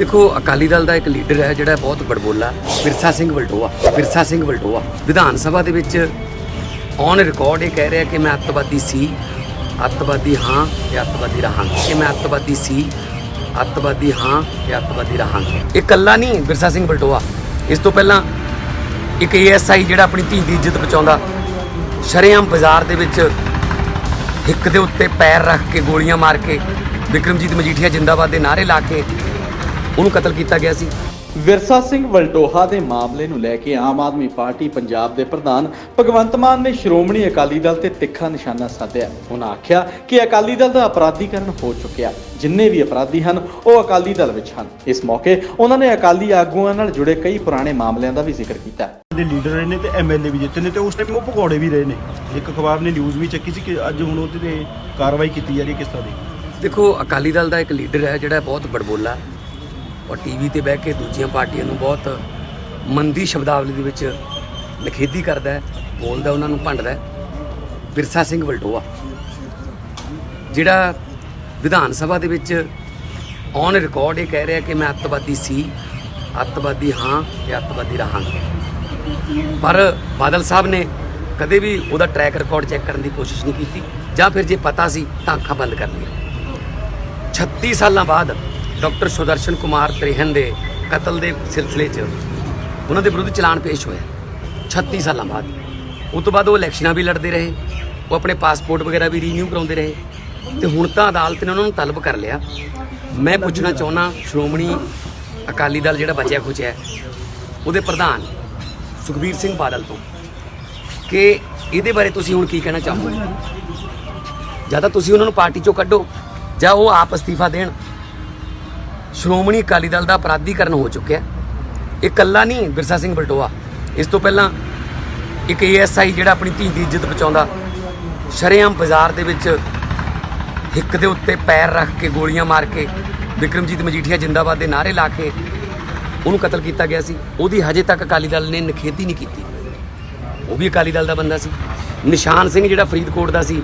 ਦੇਖੋ, ਅਕਾਲੀ ਦਲ ਦਾ ਇੱਕ ਲੀਡਰ ਹੈ ਜਿਹੜਾ ਬਹੁਤ ਬੜਬੋਲਾ ਵਿਰਸਾ ਸਿੰਘ ਵਲਟੋਆ ਵਿਰਸਾ ਸਿੰਘ ਵਲਟੋਆ। ਵਿਧਾਨ ਸਭਾ ਦੇ ਵਿੱਚ ਔਨ ਰਿਕਾਰਡ ਇਹ ਕਹਿ ਰਿਹਾ ਕਿ ਮੈਂ ਅੱਤਵਾਦੀ ਸੀ, ਅੱਤਵਾਦੀ ਹਾਂ ਤੇ ਅੱਤਵਾਦੀ ਰਹਾਂਗਾ। ਕਿ ਮੈਂ ਅੱਤਵਾਦੀ ਸੀ, ਅੱਤਵਾਦੀ ਹਾਂ ਤੇ ਅੱਤਵਾਦੀ ਰਹਾਂਗਾ। ਇਹ ਇਕੱਲਾ ਨਹੀਂ ਵਿਰਸਾ ਸਿੰਘ ਵਲਟੋਆ। ਇਸ ਤੋਂ ਪਹਿਲਾਂ ਇੱਕ ਏਐਸਆਈ ਜਿਹੜਾ ਆਪਣੀ ਧੀ ਦੀ ਇੱਜ਼ਤ ਬਚਾਉਂਦਾ, ਸ਼ਰੇਆਮ ਬਾਜ਼ਾਰ ਦੇ ਵਿੱਚ ਹਿੱਕ ਦੇ ਉੱਤੇ ਪੈਰ ਰੱਖ ਕੇ ਗੋਲੀਆਂ ਮਾਰ ਕੇ ਵਿਕਰਮਜੀਤ ਮਜੀਠੀਆ ਜਿੰਦਾਬਾਦ ਦੇ ਨਾਅਰੇ ਲਾ ਕੇ ਉਹਨੂੰ ਕਤਲ ਕੀਤਾ ਗਿਆ ਸੀ। ਵਿਰਸਾ ਸਿੰਘ ਵਲਟੋਹਾ ਦੇ ਮਾਮਲੇ ਨੂੰ ਲੈ ਕੇ ਆਮ ਆਦਮੀ ਪਾਰਟੀ ਪੰਜਾਬ ਦੇ ਪ੍ਰਧਾਨ ਭਗਵੰਤ ਮਾਨ ਨੇ ਸ਼੍ਰੋਮਣੀ ਅਕਾਲੀ ਦਲ ਤੇ ਤਿੱਖਾ ਨਿਸ਼ਾਨਾ ਸਾਧਿਆ। ਉਹਨਾਂ ਆਖਿਆ ਕਿ ਅਕਾਲੀ ਦਲ ਦਾ ਅਪਰਾਧੀਕਰਨ ਹੋ ਚੁੱਕਿਆ। ਜਿੰਨੇ ਵੀ ਅਪਰਾਧੀ ਹਨ ਉਹ ਅਕਾਲੀ ਦਲ ਵਿੱਚ ਹਨ। ਇਸ ਮੌਕੇ ਉਹਨਾਂ ਨੇ ਅਕਾਲੀ ਆਗੂਆਂ ਨਾਲ ਜੁੜੇ ਕਈ ਪੁਰਾਣੇ ਮਾਮਲਿਆਂ ਦਾ ਵੀ ਜ਼ਿਕਰ ਕੀਤਾ। ਦੇ ਲੀਡਰ ਰਹੇ ਨੇ ਤੇ ਐਮਐਲਏ ਵੀ ਜਿੱਤੇ ਨੇ ਤੇ ਉਸ ਟਾਈਮ ਉਹ ਭਗੌੜੇ ਵੀ ਰਹੇ ਨੇ। ਇੱਕ ਅਖਬਾਰ ਨੇ ਨਿਊਜ਼ ਵੀ ਚੱਕੀ ਸੀ ਕਿ ਅੱਜ ਹੁਣ ਉਹਦੇ ਤੇ ਕਾਰਵਾਈ ਕੀਤੀ ਜਾ ਰਹੀ ਹੈ ਕਿਸ ਤਰ੍ਹਾਂ ਦੀ? ਦੇਖੋ ਅਕਾਲੀ ਦਲ ਦਾ ਇੱਕ ਲੀਡਰ ਹੈ ਜਿਹੜਾ ਬਹੁਤ ਬੜਬੋਲਾ। ਔਰ ਟੀਵੀ ਤੇ ਬਹਿ ਕੇ ਦੂਜੀਆਂ ਪਾਰਟੀਆਂ ਨੂੰ ਬਹੁਤ ਮੰਦੀ ਸ਼ਬਦਾਵਲੀ ਦੇ ਵਿੱਚ ਨਖੇਦੀ ਕਰਦਾ ਹੈ, ਬੋਲਦਾ ਉਹਨਾਂ ਨੂੰ, ਭੰਡਦਾ ਹੈ। ਵਿਰਸਾ ਸਿੰਘ ਵਲਟੋਆ, ਜਿਹੜਾ ਵਿਧਾਨ ਸਭਾ ਦੇ ਵਿੱਚ ਔਨ ਰਿਕਾਰਡ ਇਹ ਕਹਿ ਰਿਹਾ ਕਿ ਮੈਂ ਅੱਤਵਾਦੀ ਸੀ, ਅੱਤਵਾਦੀ ਹਾਂ ਤੇ ਅੱਤਵਾਦੀ ਰਹਾਂਗਾ। ਪਰ ਬਾਦਲ ਸਾਹਿਬ ਨੇ ਕਦੇ ਵੀ ਉਹਦਾ ਟਰੈਕ ਰਿਕਾਰਡ ਚੈੱਕ ਕਰਨ ਦੀ ਕੋਸ਼ਿਸ਼ ਨਹੀਂ ਕੀਤੀ ਜਾਂ ਫਿਰ ਜੇ ਪਤਾ ਸੀ ਤਾਂ ਅੱਖਾਂ ਬੰਦ ਕਰ ਲਈਆਂ। 36 ਸਾਲਾਂ ਬਾਅਦ ਡਾਕਟਰ ਸੁਦਰਸ਼ਨ ਕੁਮਾਰ ਤ੍ਰਿਹਨ ਦੇ ਕਤਲ ਦੇ ਸਿਲਸਿਲੇ 'ਚ ਉਹਨਾਂ ਦੇ ਵਿਰੁੱਧ ਚਲਾਨ ਪੇਸ਼ ਹੋਇਆ। 36 ਸਾਲਾਂ ਬਾਅਦ। ਉਸ ਤੋਂ ਬਾਅਦ ਉਹ ਇਲੈਕਸ਼ਨਾਂ ਵੀ ਲੜਦੇ ਰਹੇ। ਉਹ ਆਪਣੇ ਪਾਸਪੋਰਟ ਵਗੈਰਾ ਵੀ ਰੀਨਿਊ ਕਰਾਉਂਦੇ ਰਹੇ। ਤੇ ਹੁਣ ਤਾਂ ਅਦਾਲਤ ਨੇ ਉਹਨਾਂ ਨੂੰ ਤਲਬ ਕਰ ਲਿਆ। ਮੈਂ ਪੁੱਛਣਾ ਚਾਹੁੰਦਾ, ਸ਼੍ਰੋਮਣੀ ਅਕਾਲੀ ਦਲ ਜਿਹੜਾ ਬਚਿਆ ਖੁਚਿਆ ਉਹਦੇ ਪ੍ਰਧਾਨ ਸੁਖਬੀਰ ਸਿੰਘ ਬਾਦਲ ਤੋਂ ਕਿ ਇਹਦੇ ਬਾਰੇ ਤੁਸੀਂ ਹੁਣ ਕੀ ਕਹਿਣਾ ਚਾਹੋਗੇ? ਜਾਂ ਤਾਂ ਤੁਸੀਂ ਉਹਨਾਂ ਨੂੰ ਪਾਰਟੀ ਚੋਂ ਕੱਢੋ, ਜਾਂ ਉਹ ਆਪ ਅਸਤੀਫਾ ਦੇਣ। ਸ਼੍ਰੋਮਣੀ ਅਕਾਲੀ ਦਲ ਦਾ ਅਪਰਾਧੀਕਰਨ ਹੋ ਚੁੱਕਿਆ ਇਹ ਇਕੱਲਾ ਨਹੀਂ, ਬਿਰਸਾ ਸਿੰਘ ਬਲਟੋਆ। ਇਸ ਤੋਂ ਪਹਿਲਾਂ ਇੱਕ ਏਐਸਆਈ ਜਿਹੜਾ ਆਪਣੀ ਧੀ ਦੀ ਇੱਜ਼ਤ ਬਚਾਉਂਦਾ, ਸ਼ਰੇਆਮ ਬਾਜ਼ਾਰ ਦੇ ਵਿੱਚ ਹਿੱਕ ਦੇ ਉੱਤੇ ਪੈਰ ਰੱਖ ਕੇ ਗੋਲੀਆਂ ਮਾਰ ਕੇ ਵਿਕਰਮਜੀਤ ਮਜੀਠੀਆ ਜਿੰਦਾਬਾਦ ਦੇ ਨਾਅਰੇ ਲਾ ਕੇ ਉਹਨੂੰ ਕਤਲ ਕੀਤਾ ਗਿਆ ਸੀ। ਉਹਦੀ ਹਜੇ ਤੱਕ ਅਕਾਲੀ ਦਲ ਨੇ ਨਿਖੇਧੀ ਨਹੀਂ ਕੀਤੀ। ਉਹ ਵੀ ਅਕਾਲੀ ਦਲ ਦਾ ਬੰਦਾ ਸੀ। ਨਿਸ਼ਾਨ ਸਿੰਘ ਜਿਹੜਾ ਫਰੀਦਕੋਟ ਦਾ ਸੀ,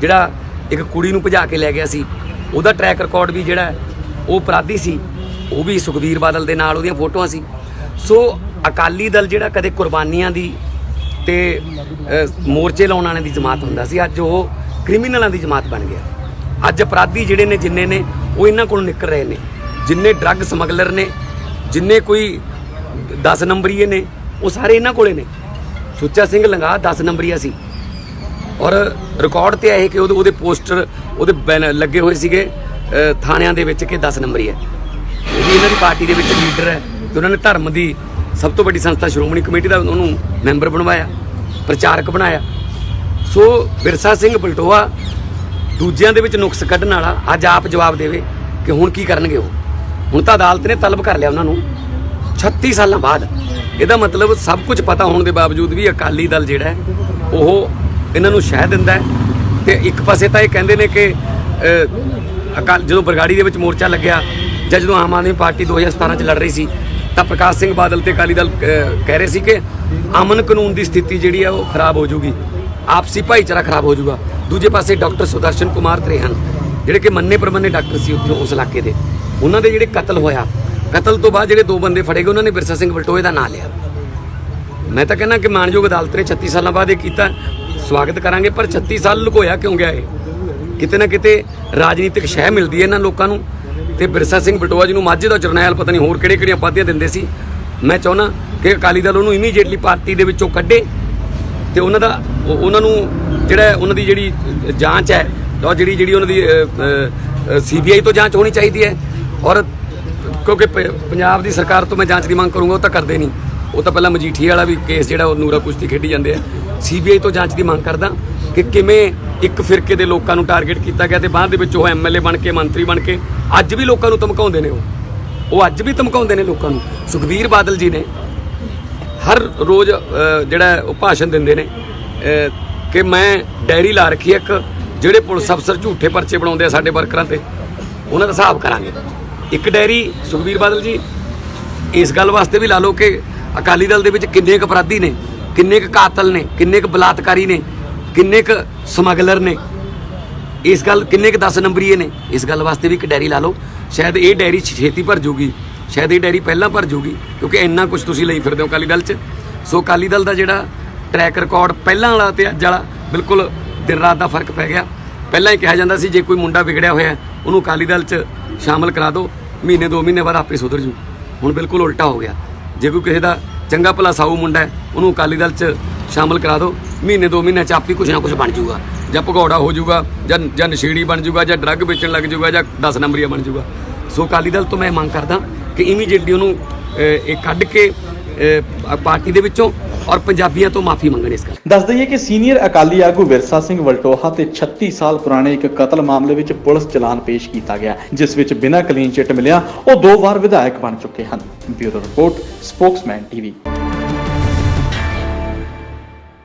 ਜਿਹੜਾ ਇੱਕ ਕੁੜੀ ਨੂੰ ਭਜਾ ਕੇ ਲੈ ਗਿਆ ਸੀ, ਉਹਦਾ ਟਰੈਕ ਰਿਕਾਰਡ ਵੀ ਜਿਹੜਾ ਉਹ ਅਪਰਾਧੀ ਸੀ, ਉਹ ਵੀ ਸੁਖਬੀਰ ਬਾਦਲ ਦੇ ਨਾਲ ਉਹਦੀਆਂ ਫੋਟੋਆਂ ਸੀ। ਸੋ ਅਕਾਲੀ ਦਲ ਜਿਹੜਾ ਕਦੇ ਕੁਰਬਾਨੀਆਂ ਦੀ ਤੇ ਮੋਰਚੇ ਲਾਉਣ ਵਾਲਿਆਂ ਦੀ ਜਮਾਤ ਹੁੰਦਾ ਸੀ, ਅੱਜ ਉਹ ਕ੍ਰਿਮੀਨਲਾਂ ਦੀ ਜਮਾਤ ਬਣ ਗਿਆ। ਅੱਜ ਅਪਰਾਧੀ ਜਿਹੜੇ ਨੇ, ਜਿੰਨੇ ਨੇ, ਉਹ ਇਹਨਾਂ ਕੋਲ ਨਿਕਲ ਰਹੇ ਨੇ। ਜਿੰਨੇ ਡਰੱਗ ਸਮਗਲਰ ਨੇ, ਜਿੰਨੇ ਕੋਈ 10 ਨੰਬਰੀਏ ਨੇ, ਉਹ ਸਾਰੇ ਇਹਨਾਂ ਕੋਲੇ ਨੇ। ਸੁੱਚਾ ਸਿੰਘ ਲੰਗਾ 10 ਨੰਬਰੀਆ ਸੀ। ਔਰ ਰਿਕਾਰਡ ਤੇ ਆਏ ਕਿ ਉਹਦੇ ਉਹਦੇ ਪੋਸਟਰ, ਉਹਦੇ ਬੈਨਰ ਲੱਗੇ ਹੋਏ ਸੀਗੇ। ਥਾਣਿਆਂ ਦੇ ਵਿੱਚ ਕਿ 10 ਨੰਬਰੀ ਹੈ। ਉਹ ਵੀ ਇਹਨਾਂ ਦੀ ਪਾਰਟੀ ਦੇ ਵਿੱਚ ਲੀਡਰ ਹੈ ਤੇ ਉਹਨਾਂ ਨੇ ਧਰਮ ਦੀ ਸਭ ਤੋਂ ਵੱਡੀ ਸੰਸਥਾ ਸ਼੍ਰੋਮਣੀ ਕਮੇਟੀ ਦਾ ਉਹਨੂੰ ਮੈਂਬਰ ਬਣਵਾਇਆ, ਪ੍ਰਚਾਰਕ ਬਣਾਇਆ। ਸੋ ਵਿਰਸਾ ਸਿੰਘ ਬਲਟੋਆ ਦੂਜਿਆਂ ਦੇ ਵਿੱਚ ਨੁਕਸ ਕੱਢਣ ਵਾਲਾ ਅੱਜ ਆਪ ਜਵਾਬ ਦੇਵੇ ਕਿ ਹੁਣ ਕੀ ਕਰਨਗੇ ਉਹ। ਹੁਣ ਤਾਂ ਅਦਾਲਤ ਨੇ ਤਲਬ ਕਰ ਲਿਆ ਉਹਨਾਂ ਨੂੰ। 36 ਸਾਲਾਂ ਬਾਅਦ। ਇਹਦਾ ਮਤਲਬ ਸਭ ਕੁਝ ਪਤਾ ਹੋਣ ਦੇ ਬਾਵਜੂਦ ਵੀ ਅਕਾਲੀ ਦਲ ਜਿਹੜਾ ਹੈ, ਉਹ ਇਹਨਾਂ ਨੂੰ ਸ਼ਹਿ ਦਿੰਦਾ ਹੈ। ਤੇ ਇੱਕ ਪਾਸੇ ਤਾਂ ਇਹ ਕਹਿੰਦੇ ਨੇ ਕਿ ਅਕਾਲ ਜਦੋਂ ਬਰਗਾੜੀ ਦੇ ਵਿੱਚ ਮੋਰਚਾ ਲੱਗਿਆ, ਜਾਂ ਜਦੋਂ ਆਮ ਆਦਮੀ ਪਾਰਟੀ 2017 ਚ ਲੜ ਰਹੀ ਸੀ, ਤਾਂ ਪ੍ਰਕਾਸ਼ ਸਿੰਘ ਬਾਦਲ ਤੇ ਅਕਾਲੀ ਦਲ ਕਹਿ ਰਹੇ ਸੀ ਕਿ ਅਮਨ ਕਾਨੂੰਨ ਦੀ ਸਥਿਤੀ ਜਿਹੜੀ ਆ, ਉਹ ਖਰਾਬ ਹੋ ਜਾਊਗੀ ਆਪਸੀ ਭਾਈਚਾਰਾ ਖਰਾਬ ਹੋ ਜੂਗਾ। ਦੂਜੇ ਪਾਸੇ ਡਾਕਟਰ ਸੁਦਰਸ਼ਨ ਕੁਮਾਰ ਤ੍ਰਿਹਨ ਜਿਹੜੇ ਕਿ ਮੰਨੇ ਪ੍ਰਮੰਨੇ ਡਾਕਟਰ ਸੀ ਉੱਥੇ ਉਸ ਇਲਾਕੇ ਦੇ। ਉਹਨਾਂ ਦੇ ਜਿਹੜੇ ਕਤਲ ਹੋਇਆ, ਕਤਲ ਤੋਂ ਬਾਅਦ ਜਿਹੜੇ ਦੋ ਬੰਦੇ ਫੜੇ ਗਏ, ਉਹਨਾਂ ਨੇ ਬਿਰਸਾ ਸਿੰਘ ਬਲਟੋਏ ਦਾ ਨਾਂ ਲਿਆ। ਮੈਂ ਤਾਂ ਕਹਿੰਦਾ ਕਿ ਮਾਨਯੋਗ ਅਦਾਲਤ ਨੇ 36 ਸਾਲਾਂ ਬਾਅਦ ਇਹ ਕੀਤਾ। ਸਵਾਗਤ ਕਰਾਂਗੇ, ਪਰ 36 ਸਾਲ ਲੁਕੋਇਆ ਕਿਉਂ ਗਿਆ ਇਹ? ਕਿਤੇ ਨਾ ਕਿਤੇ ਰਾਜਨੀਤਿਕ ਸ਼ਹਿ ਮਿਲਦੀ ਹੈ ਇਹਨਾਂ ਲੋਕਾਂ ਨੂੰ। ਤੇ ਬਿਰਸਾ ਸਿੰਘ ਬਟੋਆ ਜੀ ਨੂੰ ਮਾਝੇ ਦਾ ਜਰਨੈਲ ਪਤਾ ਨਹੀਂ ਹੋਰ ਕਿਹੜੇ ਕਿਹੜੀਆਂ ਪਾਦੀਆਂ ਦਿੰਦੇ ਸੀ। ਮੈਂ ਚਾਹੁੰਦਾ ਕਿ ਅਕਾਲੀ ਦਲ ਉਹਨੂੰ ਇਮੀਡੀਏਟਲੀ ਪਾਰਟੀ ਦੇ ਵਿੱਚੋਂ ਕੱਢੇ ਤੇ ਉਹਨਾਂ ਦਾ ਉਹਨਾਂ ਨੂੰ ਜਿਹੜਾ ਉਹਨਾਂ ਦੀ ਜਿਹੜੀ ਜਾਂਚ ਹੈ ਔਰ ਜਿਹੜੀ ਜਿਹੜੀ ਉਹਨਾਂ ਦੀ ਸੀਬੀਆਈ ਤੋਂ ਜਾਂਚ ਹੋਣੀ ਚਾਹੀਦੀ ਹੈ। ਔਰ ਕਿਉਂਕਿ ਪ- ਪੰਜਾਬ ਦੀ ਸਰਕਾਰ ਤੋਂ ਮੈਂ ਜਾਂਚ ਦੀ ਮੰਗ ਕਰੂੰਗਾ, ਉਹ ਤਾਂ ਕਰਦੇ ਨਹੀਂ। ਉਹ ਤਾਂ ਪਹਿਲਾਂ ਮਜੀਠੀ ਵਾਲਾ ਵੀ ਕੇਸ ਜਿਹੜਾ ਉਹ ਨੂਰਾ ਕੁਸ਼ਤੀ ਖੇਡੀ ਜਾਂਦੇ ਆ। ਸੀਬੀਆਈ ਤੋਂ ਜਾਂਚ ਦੀ ਮੰਗ ਕਰਦਾ ਕਿ ਕਿਵੇਂ ਇੱਕ ਫਿਰਕੇ ਦੇ ਲੋਕਾਂ ਨੂੰ ਟਾਰਗੇਟ ਕੀਤਾ ਗਿਆ ਤੇ ਬਾਅਦ ਦੇ ਵਿੱਚ ਉਹ ਐਮਐਲਏ ਬਣ ਕੇ, ਮੰਤਰੀ ਬਣ ਕੇ, ਅੱਜ ਵੀ ਲੋਕਾਂ ਨੂੰ ਧਮਕਾਉਂਦੇ ਨੇ ਉਹ। ਉਹ ਅੱਜ ਵੀ ਧਮਕਾਉਂਦੇ ਨੇ ਲੋਕਾਂ ਨੂੰ। ਸੁਖਬੀਰ ਬਾਦਲ ਜੀ ਨੇ ਹਰ ਰੋਜ਼ ਜਿਹੜਾ ਉਹ ਭਾਸ਼ਣ ਦਿੰਦੇ ਨੇ ਕਿ ਮੈਂ ਡੈਰੀ ਲਾ ਰੱਖੀ ਹੈ ਇੱਕ, ਜਿਹੜੇ ਪੁਲਿਸ ਅਫਸਰ ਝੂਠੇ ਪਰਚੇ ਬਣਾਉਂਦੇ ਆ ਸਾਡੇ ਵਰਕਰਾਂ ਤੇ, ਉਹਨਾਂ ਦਾ ਹਿਸਾਬ ਕਰਾਂਗੇ। ਇੱਕ ਡਾਇਰੀ ਸੁਖਬੀਰ ਬਾਦਲ ਜੀ, ਇਸ ਗੱਲ ਵਾਸਤੇ ਵੀ ਲਾ ਲਓ ਕਿ ਅਕਾਲੀ ਦਲ ਦੇ ਵਿੱਚ ਕਿੰਨੇ ਕੁ ਅਪਰਾਧੀ ਨੇ, ਕਿੰਨੇ ਕੁ ਕਾਤਲ ਨੇ, ਕਿੰਨੇ ਕੁ ਬਲਾਤਕਾਰੀ ਨੇ ਕਿੰਨੇ ਕੁ ਸਮਗਲਰ ਨੇ? ਇਸ ਗੱਲ ਕਿੰਨੇ ਕੁ 10 ਨੰਬਰੀਏ ਨੇ? ਇਸ ਗੱਲ ਵਾਸਤੇ ਵੀ ਇੱਕ ਡਾਇਰੀ ਲਾ ਲਓ। ਸ਼ਾਇਦ ਇਹ ਡਾਇਰੀ ਛੇਤੀ ਭਰ ਜੂਗੀ। ਸ਼ਾਇਦ ਇਹ ਡਾਇਰੀ ਪਹਿਲਾਂ ਭਰ ਜੂਗੀ, ਕਿਉਂਕਿ ਇੰਨਾ ਕੁਝ ਤੁਸੀਂ ਲਈ ਫਿਰਦੇ ਹੋ ਅਕਾਲੀ ਦਲ 'ਚ। ਸੋ ਅਕਾਲੀ ਦਲ ਦਾ ਜਿਹੜਾ ਟਰੈਕ ਰਿਕਾਰਡ ਪਹਿਲਾਂ ਵਾਲਾ ਤੇ ਅੱਜ ਵਾਲਾ, ਬਿਲਕੁਲ ਦਿਨ ਰਾਤ ਦਾ ਫ਼ਰਕ ਪੈ ਗਿਆ। ਪਹਿਲਾਂ ਹੀ ਕਿਹਾ ਜਾਂਦਾ ਸੀ, ਜੇ ਕੋਈ ਮੁੰਡਾ ਵਿਗੜਿਆ ਹੋਇਆ ਉਹਨੂੰ ਅਕਾਲੀ ਦਲ 'ਚ ਸ਼ਾਮਲ ਕਰਾ ਦਿਓ ਮਹੀਨੇ, ਦੋ ਮਹੀਨੇ ਬਾਅਦ ਆਪੇ ਸੁਧਰ ਜੂ। ਹੁਣ ਬਿਲਕੁਲ ਉਲਟਾ ਹੋ ਗਿਆ। ਜੇ ਕੋਈ ਕਿਸੇ ਦਾ ਚੰਗਾ ਭਲਾ ਸਾਊ ਮੁੰਡਾ ਹੈ, ਉਹਨੂੰ ਅਕਾਲੀ ਦਲ 'ਚ ਸ਼ਾਮਲ ਕਰਾ ਦਿਓ ਮਹੀਨੇ ਦੋ ਮਹੀਨੇ 'ਚ ਆਪ ਹੀ ਕੁਝ ਨਾ ਕੁਝ ਬਣ ਜਾਊਗਾ ਜਾਂ ਭਗੌੜਾ ਹੋ ਜਾਊਗਾ ਜਾਂ ਜਾਂ ਨਸ਼ੇੜੀ ਬਣ ਜਾਊਗਾ ਜਾਂ ਡਰੱਗ ਵੇਚਣ ਲੱਗ ਜਾਊਗਾ ਜਾਂ 10 ਨੰਬਰੀਆ ਬਣ ਜਾਊਗਾ ਸੋ ਅਕਾਲੀ ਦਲ ਤੋਂ ਮੈਂ ਮੰਗ ਕਰਦਾ ਕਿ ਇਮੀਡੀਏਟਲੀ ਉਹਨੂੰ ਇਹ ਕੱਢ ਕੇ ਪਾਰਟੀ ਦੇ ਵਿੱਚੋਂ ਔਰ ਪੰਜਾਬੀਆਂ ਤੋਂ ਮਾਫੀ ਮੰਗਣ ਇਸ ਗੱਲ ਦੱਸ ਦਈਏ ਕਿ ਸੀਨੀਅਰ ਅਕਾਲੀ ਆਗੂ ਵਿਰਸਾ ਸਿੰਘ ਵਲਟੋਹਾ ਤੇ 36 ਸਾਲ ਪੁਰਾਣੇ ਇੱਕ ਕਤਲ ਮਾਮਲੇ ਵਿੱਚ ਪੁਲਿਸ ਚਲਾਨ ਪੇਸ਼ ਕੀਤਾ ਗਿਆ, ਜਿਸ ਵਿੱਚ ਬਿਨਾਂ ਕਲੀਨ ਚਿੱਟ ਮਿਲਿਆ, ਉਹ ਦੋ ਵਾਰ ਵਿਧਾਇਕ ਬਣ ਚੁੱਕੇ ਹਨ। Bureau report, Spokesman TV.